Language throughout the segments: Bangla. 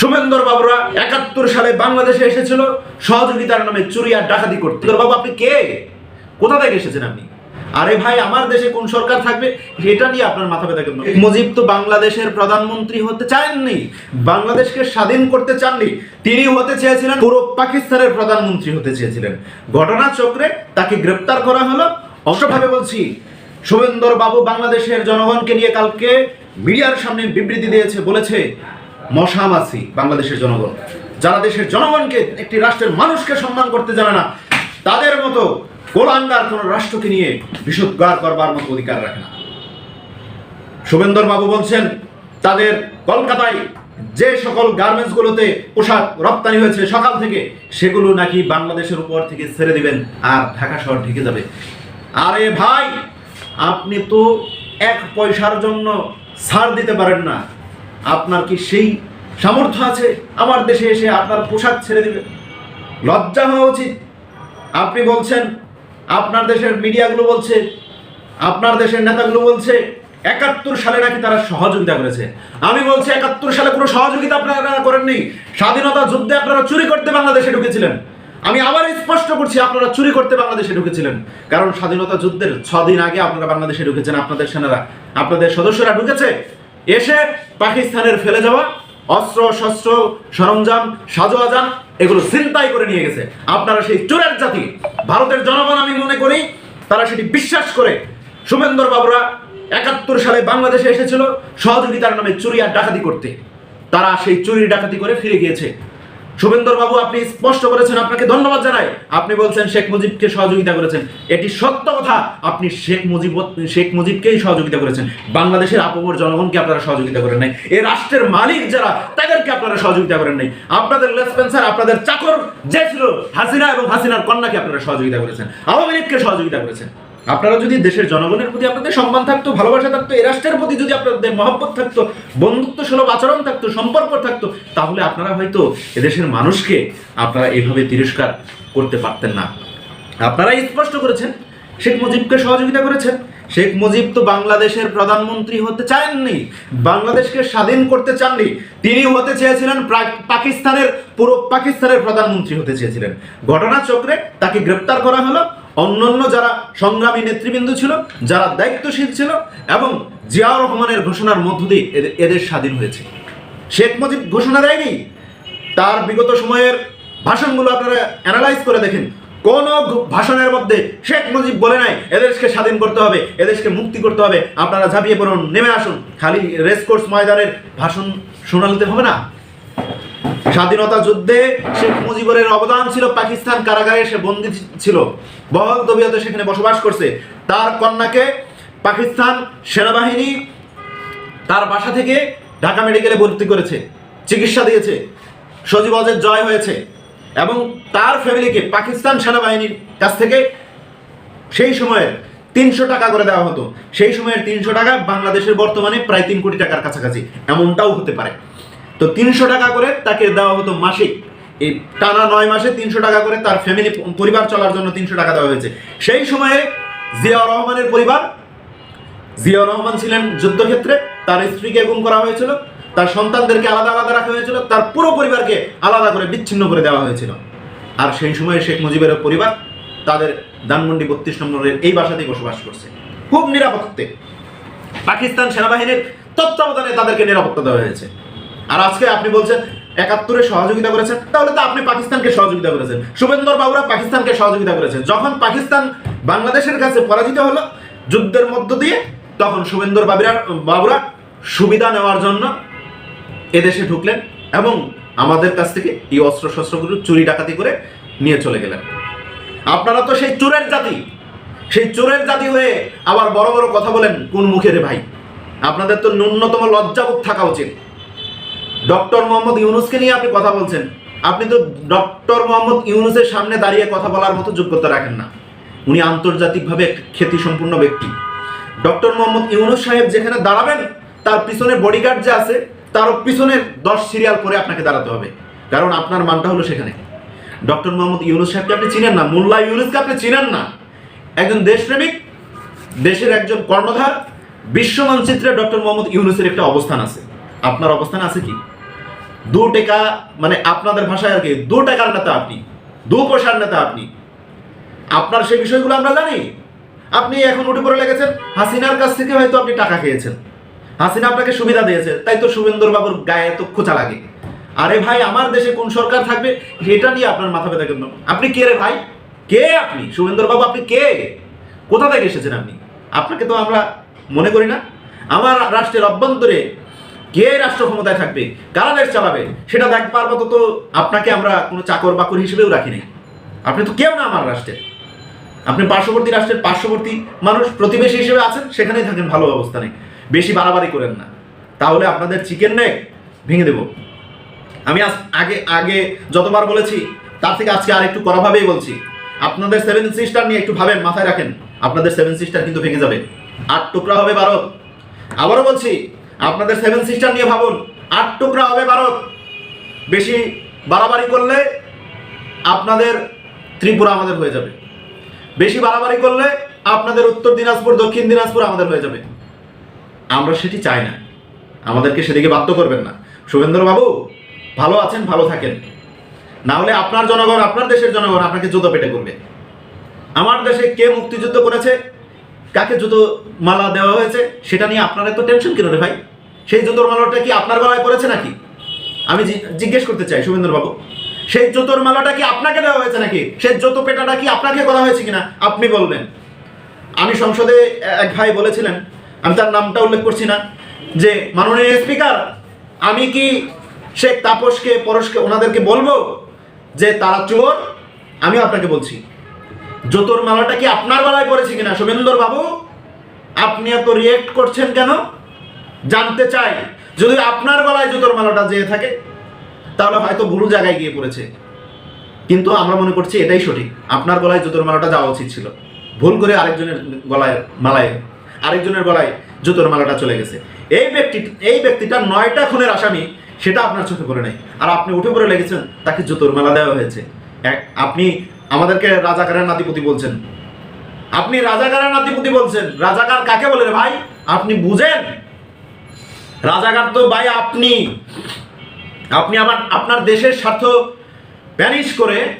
শুভেন্দর বাবুরা একাত্তর সালে বাংলাদেশে এসেছিল। সহযোগিতার নামে চুরি আর ডাকাতি করতে। বাবু, আপনি কে? কোথা থেকে এসেছেন আপনি? আরে ভাই, আমার দেশে কোন সরকার থাকবে এটা নিয়ে আপনার মাথা ব্যথা কেন মুজিব তো বাংলাদেশের প্রধানমন্ত্রী হতে চাননি, বাংলাদেশকে স্বাধীন করতে চাননি। তিনি হতে চেয়েছিলেন পুরো পাকিস্তানের প্রধানমন্ত্রী হতে চেয়েছিলেন। ঘটনা চক্রে তাকে গ্রেপ্তার করা হলো। অংশভাবে বলছি শুভেন্দর বাবু বাংলাদেশের জনগণকে নিয়ে কালকে মিডিয়ার সামনে বিবৃতি দিয়েছে, বলেছে মশা মাছি বাংলাদেশের জনগণ। যারা দেশের জনগণকে একটি রাষ্ট্রের মানুষকে সম্মান করতে জানে না, তাদের মতো কোলাঙ্গার কোন রাষ্ট্রকে নিয়ে বিশুদ্ধার করবার মতো অধিকার রাখে না। শুভেন্দর বাবু বলছেন, তাদের কলকাতায় যে সকল গার্মেন্টসগুলোতে পোশাক রপ্তানি হয়েছে সকাল থেকে, সেগুলো নাকি বাংলাদেশের উপর থেকে ছেড়ে দিবেন আর ঢাকা শহর ঢেকে যাবে। আরে ভাই, আপনি তো এক পয়সার জন্য ছাড় দিতে পারেন না। আপনার কি সেই সামর্থ্য আছে? আমার দেশে এসে আপনার পোশাক ছেড়ে দিবে। লজ্জা হওয়া উচিত। আপনি বলছেন, আপনার দেশের মিডিয়াগুলো বলছে, আপনার দেশের নেতাগুলো বলছে, একাত্তর সালে নাকি তারা সহযোগিতা করেছে। আমি বলছি, একাত্তর সালে কোনো সহযোগিতা আপনারা করেননি। স্বাধীনতা যুদ্ধে আপনারা চুরি করতে বাংলাদেশে ঢুকেছিলেন। আমি আবার স্পষ্ট করছি, আপনারা চুরি করতে বাংলাদেশে ঢুকেছিলেন। কারণ স্বাধীনতা যুদ্ধের ছদিন আগে আপনারা বাংলাদেশে ঢুকেছেন, আপনাদের সেনারা, আপনাদের সদস্যরা ঢুকেছে। এসে পাকিস্তানের ফেলে যাওয়া অস্ত্র, শস্ত্র, সরঞ্জাম সাজোয়াজান এগুলো চিন্তাই করে নিয়ে গেছে। আপনারা সেই চোরের জাতি। ভারতের জনগণ আমি মনে করি, তারা সেটি বিশ্বাস করে। শুভেন্দর বাবুরা একাত্তর সালে বাংলাদেশে এসেছিল সহযোগিতার নামে চুরি আর ডাকাতি করতে। তারা সেই চুরি ডাকাতি করে ফিরে গিয়েছে। শুভেন্দর বাবু আপনি স্পষ্ট করেছেন, আপনাকে ধন্যবাদ জানাই। আপনি বলছেন শেখ মুজিবকে সহযোগিতা করেছেন। এটি সত্য কথা, আপনি শেখ মুজিব, শেখ মুজিবকেই সহযোগিতা করেছেন। বাংলাদেশের আপমর জনগণকে আপনারা সহযোগিতা করেন নাই। এই রাষ্ট্রের মালিক যারা, তাদেরকে আপনারা সহযোগিতা করেন নাই। আপনাদের লেসপেন্সার আপনাদের চাকর যে ছিল, হাসিনা এবং হাসিনার কন্যাকে আপনারা সহযোগিতা করেছেন। আওয়ামী লীগকে সহযোগিতা করেছেন। আপনারা যদি দেশের জনগণের প্রতি আপনাদের সম্মান থাকতো, ভালোবাসা থাকতো এ রাষ্ট্রের প্রতি যদি আপনাদের মহব্বত থাকতো, বন্ধুত্ব সুলভ আচরণ থাকতো, সম্পর্ক থাকতো, তাহলে আপনারা হয়তো এদেশের মানুষকে আপনারা এভাবে তিরস্কার করতে পারতেন না। আপনারা স্পষ্ট করেছেন, শেখ মুজিবকে সহযোগিতা করেছেন। শেখ মুজিব তো বাংলাদেশের প্রধানমন্ত্রী হতে চাননি, বাংলাদেশকে স্বাধীন করতে চাননি। তিনি হতে চেয়েছিলেন পাকিস্তানের পুরো পাকিস্তানের প্রধানমন্ত্রী হতে চেয়েছিলেন। ঘটনা চক্রে তাকে গ্রেপ্তার করা হলো। অন্যান্য যারা সংগ্রামী নেতৃবৃন্দ ছিল, যারা দায়িত্বশীল ছিল এবং জিয়াউর রহমানের ঘোষণার মধ্য দিয়ে এদের- স্বাধীন হয়েছে। শেখ মুজিব ঘোষণা দেয়নি। তার বিগত সময়ের ভাষণগুলো আপনারা অ্যানালাইজ করে দেখেন। কোন ভাষণের মধ্যে শেখ মুজিব বলে নাই, এদেশকে স্বাধীন করতে হবে, এদেশকে মুক্তি করতে হবে। আপনারা ঝাঁপিয়ে পড়ুন, নেমে আসুন। খালি রেসকোর্স ময়দানের ভাষণ শোনালিতে হবে না। স্বাধীনতা যুদ্ধে শেখ মুজিবুরের অবদান ছিল পাকিস্তান কারাগারে, সে বন্দী ছিল। বহল তবিয়তে সেখানে বসবাস করছে। তার কন্যাকে পাকিস্তান সেনাবাহিনী তার বাসা থেকে ঢাকা মেডিকেলে ভর্তি করেছে, চিকিৎসা দিয়েছে, সজীব অজের জয় হয়েছে এবং তার ফ্যামিলিকে পাকিস্তান সেনাবাহিনীর কাছ থেকে সেই সময়ে তিনশো টাকা করে দেওয়া হতো। সেই সময়ের তিনশো টাকা বাংলাদেশের বর্তমানে প্রায় তিন কোটি টাকার কাছাকাছি। এমনটাও হতে পারে। তো তিনশো টাকা করে তাকে দেওয়া হতো মাসিক। এই টানা নয় মাসে তিনশো টাকা করে তার ফ্যামিলি পরিবার চলার জন্য তিনশো টাকা দেওয়া হয়েছে। সেই সময়ে জিয়াউর রহমানের পরিবার, জিয়াউর রহমান ছিলেন যুদ্ধক্ষেত্রে, তার স্ত্রীকে গুম করা হয়েছিল, তার সন্তানদেরকে আলাদা আলাদা রাখা হয়েছিল, তার পুরো পরিবারকে আলাদা করে বিচ্ছিন্ন করে দেওয়া হয়েছিল। আর সেই সময়ে শেখ মুজিবের পরিবার তাদের ধানমন্ডি বত্রিশ নম্বরের এই বাসাতেই বসবাস করছে। খুব নিরাপত্তে। পাকিস্তান সেনাবাহিনীর তত্ত্বাবধানে তাদেরকে নিরাপত্তা দেওয়া হয়েছে। আর আজকে আপনি বলছেন একাত্তরে সহযোগিতা করেছেন, তাহলে তো আপনি পাকিস্তানকে সহযোগিতা করেছেন। শুভেন্দর বাবুরা পাকিস্তানকে সহযোগিতা করেছেন। যখন পাকিস্তান বাংলাদেশের কাছে পরাজিত হলো যুদ্ধের মধ্য দিয়ে, তখন শুভেন্দর বাবুরা বাবুরা সুবিধা নেওয়ার জন্য এদেশে ঢুকলেন এবং আমাদের কাছ থেকে এই অস্ত্র শস্ত্রগুলো চুরি ডাকাতি করে নিয়ে চলে গেলেন। আপনারা তো সেই চোরের জাতি। সেই চোরের জাতি হয়ে আবার বড় বড় কথা বলেন, কোন মুখে রে ভাই? আপনাদের তো ন্যূনতম লজ্জাবোধ থাকা উচিত। ডক্টর মোহাম্মদ ইউনুসকে নিয়ে আপনি কথা বলছেন। আপনি তো ডক্টর মোহাম্মদ ইউনুসের সামনে দাঁড়িয়ে কথা বলার মতো যোগ্যতা রাখেন না। উনি আন্তর্জাতিকভাবে এক খ্যাতি সম্পূর্ণ ব্যক্তি। ডক্টর মোহাম্মদ ইউনুস সাহেব যেখানে দাঁড়াবেন, তার পিছনে বডিগার্ড যে আছে তার পিছনের দশ সিরিয়াল পরে আপনাকে দাঁড়াতে হবে। কারণ আপনার মানটা হলো সেখানে। ডক্টর মোহাম্মদ ইউনুস সাহেবকে আপনি চিনেন না, মোল্লা ইউনুসকে আপনি চিনেন না। একজন দেশপ্রেমিক, দেশের একজন কর্ণধার বিশ্ব মানচিত্রে ডক্টর মোহাম্মদ ইউনুসের একটা অবস্থান আছে। আপনার অবস্থান আছে কি? দু টাকা মানে আপনাদের ভাষায় আর কি, দু টাকার নেতা আপনি, দু পয়সার নেতা আপনি। আপনার সেই বিষয়গুলো আমরা জানি। আপনি এখন উঠে পড়ে লেগেছেন, হাসিনার কাছ থেকে হয়তো আপনি টাকা খেয়েছেন। হাসিনা আপনাকে সুবিধা দিয়েছে, তাই তো শুভেন্দর বাবুর গায়ে তো খোঁচা লাগে। আরে ভাই, আমার দেশে কোন সরকার থাকবে এটা নিয়ে আপনার মাথা ব্যথা কেন? আপনি কে রে ভাই? কে আপনি? শুভেন্দর বাবু আপনি কে? কোথা থেকে এসেছেন আপনি? আপনাকে তো আমরা মনে করি না। আমার রাষ্ট্রের অভ্যন্তরে কে রাষ্ট্র ক্ষমতায় থাকবে? কারা দেশ চালাবে? সেটা দেখবার মতো তো আপনাকে আমরা কোনো চাকর বাকর হিসেবেও রাখি নাই। আপনি তো কেউ না আমার রাষ্ট্রে। আপনি পার্শ্ববর্তী রাষ্ট্রের পার্শ্ববর্তী মানুষ, প্রতিবেশী হিসেবে আছেন, সেখানেই থাকেন, ভালো অবস্থা নেই। বেশি বাড়াবাড়ি করেন না। তাহলে আপনাদের চিকেন নেক ভেঙে দেব। আমি আগে আগে যতবার বলেছি, তার থেকে আজকে আর একটু কড়াভাবেই বলছি। আপনাদের সেভেন সিস্টার নিয়ে একটু ভাবেন, মাথায় রাখেন। আপনাদের সেভেন সিস্টার কিন্তু ভেঙে যাবে। আট টুকরা হবে ভারত আবারও বলছি আপনাদের সেভেন সিস্টার নিয়ে ভাবুন। আট টুকরা হবে ভারত। বেশি বাড়াবাড়ি করলে আপনাদের ত্রিপুরা আমাদের হয়ে যাবে। বেশি বাড়াবাড়ি করলে আপনাদের উত্তর দিনাজপুর, দক্ষিণ দিনাজপুর আমাদের হয়ে যাবে। আমরা সেটি চাই না। আমাদেরকে সেদিকে বাধ্য করবেন না। শুভেন্দ্র বাবু ভালো আছেন, ভালো থাকেন। না হলে আপনার জনগণ, আপনার দেশের জনগণ আপনাকে জুতো পেটে করবে। আমার দেশে কে মুক্তিযুদ্ধ করেছে? কাকে জুতো মালা দেওয়া হয়েছে, সেটা নিয়ে আপনার এত টেনশন কেন রে ভাই? সেই জুতোর মালাটা কি আপনার গলায় পড়েছে নাকি? আমি জিজ্ঞেস করতে চাই শুভেন্দ্র বাবু সেই জুতোর মালাটা কি আপনাকে দেওয়া হয়েছে নাকি? সেই জুতো পেটাটা কি আপনাকে করা হয়েছে কিনা? আপনি বলবেন। আমি সংসদে এক ভাই বলেছিলেন, আমি তার নামটা উল্লেখ করছি না, যে, মাননীয় স্পিকার, আমি কি শেখ তাপসকে, পরশকে ওনাদেরকে বলব যে তারা চোর? আমি আপনাকে বলছি। জোতোর মালাটা কি আপনার গলায় পড়েছে কিনা? শুভেন্দর বাবু, আপনি এত রিয়েক্ট করছেন কেন? জানতে চাই। যদি আপনার গলায় জুতোর মালাটা যেয়ে থাকে, তাহলে হয়তো ভুল জায়গায় গিয়ে পড়েছে। কিন্তু আমরা মনে করছি এটাই সঠিক। আপনার গলায় জুতোর মালাটা যাওয়া উচিত ছিল। ভুল করে আরেকজনের গলায়, মালায়, আরেকজনের গলায় জুতোর মালাটা চলে গেছে। এই ব্যক্তি, এই ব্যক্তিটা নয়টা খুনের আসামি, সেটা আপনার চোখে পড়ে নাই। আর আপনি উঠে পড়ে লেগেছেন, তাকে জুতোর মালা দেওয়া হয়েছে। আপনি আমাদেরকে রাজাকারের নাতিপতি বলছেন। আপনি রাজাকারের নাতিপতি বলছেন। রাজাকার কাকে বলে রে ভাই? আপনি বুঝেন? রাজাকার তো ভাই আপনি। আপনি আবার আপনার দেশের স্বার্থ ব্যানিশ করে,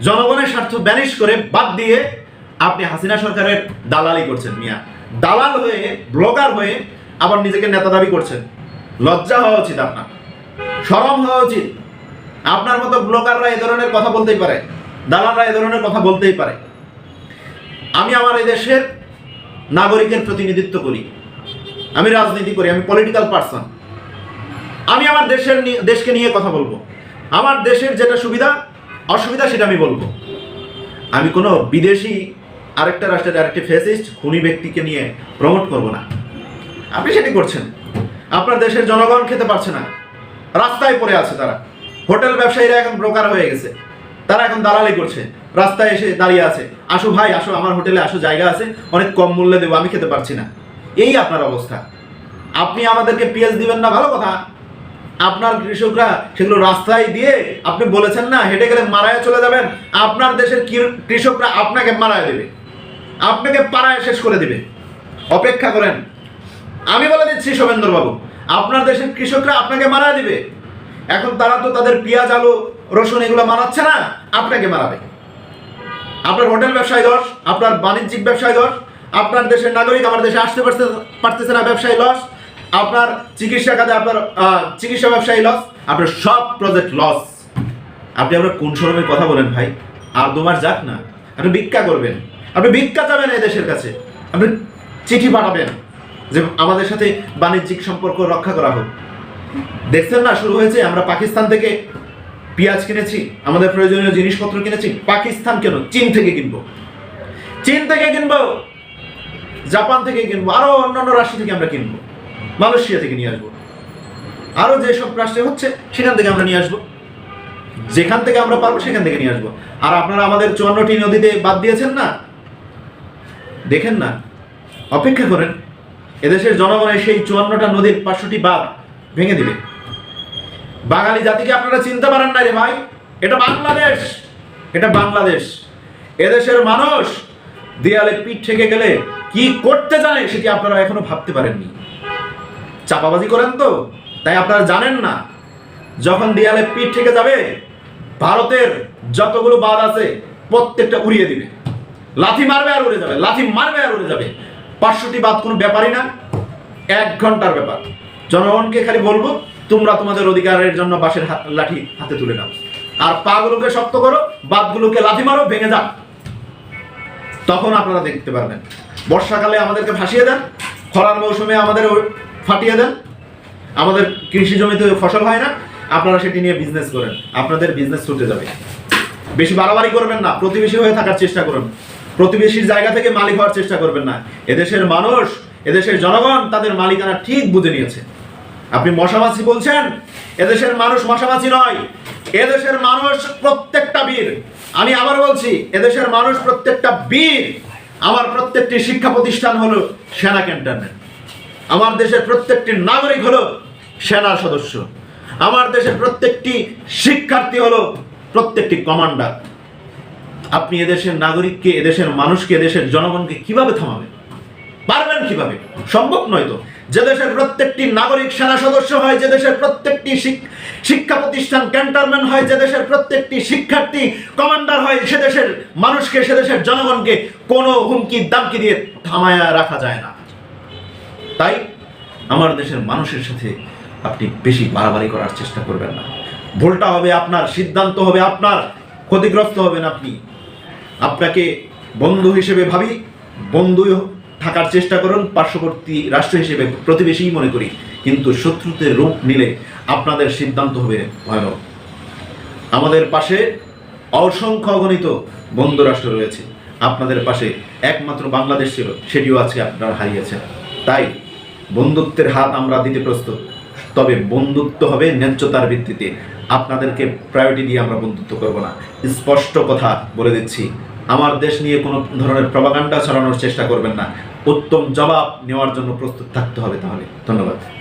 জনগণের স্বার্থ ব্যানিশ করে বাদ দিয়ে আপনি হাসিনা সরকারের দালালি করছেন মিয়া। দালাল হয়ে, ব্লগার হয়ে আবার নিজেকে নেতা দাবি করছেন। লজ্জা হওয়া উচিত আপনার। সরম হওয়া উচিত। আপনার মতো ব্লগাররা এ ধরনের কথা বলতেই পারে। দালালরা এ ধরনের কথা বলতেই পারে। আমি আমার এই দেশের নাগরিকের প্রতিনিধিত্ব করি। আমি রাজনীতি করি, আমি পলিটিক্যাল পার্সন আমি আমার দেশের দেশকে নিয়ে কথা বলব। আমার দেশের যেটা সুবিধা, অসুবিধা সেটা আমি বলব। আমি কোনো বিদেশি আরেকটা রাষ্ট্রের আরেকটি ফেসিস্ট খুনি ব্যক্তিকে নিয়ে প্রমোট করব না। আপনি সেটি করছেন। আপনার দেশের জনগণ খেতে পারছে না। রাস্তায় পড়ে আছে তারা। হোটেল ব্যবসায়ীরা এখন ব্রোকার হয়ে গেছে। তারা এখন দালালি করছে। রাস্তায় এসে দাঁড়িয়ে আছে। আসো ভাই, আসো, আমার হোটেলে আসো, জায়গা আছে, অনেক কম মূল্যে দেবো, আমি খেতে পারছি না। এই আপনার অবস্থা। আপনি আমাদেরকে পেঁয়াজ দিবেন না, ভালো কথা। আপনার কৃষকরা সেগুলো রাস্তায় দিয়ে, আপনি বলেছেন না, হেঁটে গেলে মারায় চলে যাবেন। আপনার দেশের কৃষকরা আপনাকে মারায় দেবে। আপনাকে পাড়ায় শেষ করে দিবে। অপেক্ষা করেন। আমি বলে দিচ্ছি শোভেন্দর বাবু আপনার দেশের কৃষকরা আপনাকে মারা দিবে। এখন তারা তো তাদের পেঁয়াজ, আলু রসুন এগুলো মানাচ্ছে না, আপনাকে মারাবে আপনার হোটেল ব্যবসায় দশ আপনার বাণিজ্যিক ব্যবসায় দশ আপনার দেশের নাগরিক আমার দেশে আসতে পারতে পারতেছে না, ব্যবসায়ী লস আপনার চিকিৎসা খাতে আপনার চিকিৎসা ব্যবসায়ী লস আপনার সব প্রজেক্ট লস আপনি আপনার কোন শরমের কথা বলেন ভাই? আর দুবার যাক না। আপনি ভিক্ষা করবেন। আপনি ভিক্ষা যাবেন এই দেশের কাছে। আপনি চিঠি পাঠাবেন যে আমাদের সাথে বাণিজ্যিক সম্পর্ক রক্ষা করা হোক। দেখছেন না, শুরু হয়েছে, আমরা পাকিস্তান থেকে পেঁয়াজ কিনেছি, আমাদের প্রয়োজনীয় জিনিসপত্র কিনেছি, পাকিস্তান কেন? চীন থেকে কিনবো। চীন থেকে কিনবো, জাপান থেকে কিনবো, আরও অন্যান্য রাষ্ট্র থেকে আমরা কিনবো। মালয়েশিয়া থেকে নিয়ে আসব। আরও যেসব রাষ্ট্রে হচ্ছে, সেখান থেকে আমরা নিয়ে আসব। যেখান থেকে আমরা পারব, সেখান থেকে নিয়ে আসব। আর আপনারা আমাদের চুয়ান্নটি নদীতে বাদ দিয়েছেন না? দেখেন না, অপেক্ষা করেন। এদেশের জনগণের সেই চুয়ান্নটা নদীর পাঁচশোটি বাঁধ ভেঙে দিবে। বাঙালি জাতিকে আপনারা চিনতে পারেন না রে ভাই। এটা বাংলাদেশ। এটা বাংলাদেশ। এদেশের মানুষ দেয়ালে পিঠ থেকে গেলে কি করতে জানে সেটি আপনারা এখনও ভাবতে পারেননি। চাপাবাজি করেন তো, তাই আপনারা জানেন না। যখন দেয়ালে পিঠ থেকে যাবে, ভারতের যতগুলো বাদ আছে, প্রত্যেকটা উড়িয়ে দিবে। লাথি মারবে আর উড়ে যাবে, লাথি মারবে আর উড়ে যাবে। পাঁচশোটি বাদ কোনো ব্যাপারই না, এক ঘণ্টার ব্যাপার। জনগণকে খালি বলব তোমরা তোমাদের অধিকারের জন্য বাঁশের লাঠি হাতে তুলে নাও। আর পাগুলোকে শক্ত করো বাদগুলোকে লাথি মারো, ভেঙে যাও। তখন আপনারা দেখতে পারবেন। বর্ষাকালে আমাদেরকে ভাসিয়ে দেন, খরার মৌসুমে আমাদের ফাটিয়ে দেন। আমাদের কৃষি জমিতে ফসল হয় না, আপনারা সেটি নিয়ে বিজনেস করেন। আপনাদের বিজনেস ছুটে যাবে। বেশি বাড়াবাড়ি করবেন না, প্রতিবেশী হয়ে থাকার চেষ্টা করুন। প্রতিবেশীর জায়গা থেকে মালিক হওয়ার চেষ্টা করবেন না। এদেশের মানুষ, এদেশের জনগণ তাদের মালিকানা ঠিক বুঝে নিয়েছে। আপনি মশামাছি বলছেন? এদেশের মানুষ মশামাছি নয়। এদেশের মানুষ প্রত্যেকটা বীর। আমি আবার বলছি, এদেশের মানুষ প্রত্যেকটা বীর। আমার প্রত্যেকটি শিক্ষা প্রতিষ্ঠান হলো সেনা ক্যান্টনমেন্ট। আমার দেশের প্রত্যেকটি নাগরিক হলো সেনা সদস্য। আমার দেশের প্রত্যেকটি শিক্ষার্থী হলো প্রত্যেকটি কমান্ডার। আপনি এদেশের নাগরিককে, এদেশের মানুষকে, এদেশের জনগণকে কীভাবে থামাবেন? পারবেন কীভাবে? সম্ভব নয় তো। যে দেশের প্রত্যেকটি নাগরিক সেনা সদস্য হয়, যে দেশের প্রত্যেকটি শিক- শিক্ষা প্রতিষ্ঠান ক্যান্টনমেন্ট হয়, যে দেশের প্রত্যেকটি শিক্ষার্থী কমান্ডার হয়, সে দেশের মানুষকে, সে দেশের জনগণকে কোনো হুমকি, দামকি দিয়ে থামায়া রাখা যায় না। তাই আমার দেশের মানুষের সাথে আপনি বেশি বাড়াবাড়ি করার চেষ্টা করবেন না। ভুলটা হবে আপনার, সিদ্ধান্ত হবে আপনার, ক্ষতিগ্রস্ত হবেন আপনি। আপনাকে বন্ধু হিসেবে ভাবি বন্ধু থাকার চেষ্টা করুন, পার্শ্ববর্তী রাষ্ট্র হিসেবে প্রতিবেশী মনে করি, কিন্তু শত্রুতে রূপ নিলে আপনাদের সিদ্ধান্ত হবে ভয়ানক। আমাদের পাশে অসংখ্য অগণিত বন্ধু রাষ্ট্র রয়েছে। আপনাদের পাশে একমাত্র বাংলাদেশ ছিল, সেটিও আজকে আপনারা হারিয়েছেন তাই বন্ধুত্বের হাত আমরা দিতে প্রস্তুত। তবে বন্ধুত্ব হবে ন্যায্যতার ভিত্তিতে। আপনাদেরকে প্রায়োরিটি দিয়ে আমরা বন্ধুত্ব করব না। স্পষ্ট কথা বলে দিচ্ছি, আমার দেশ নিয়ে কোনো ধরনের প্রবাগান্ডা ছড়ানোর চেষ্টা করবেন না। উত্তম জবাব নেওয়ার জন্য প্রস্তুত থাকতে হবে তাহলে। ধন্যবাদ।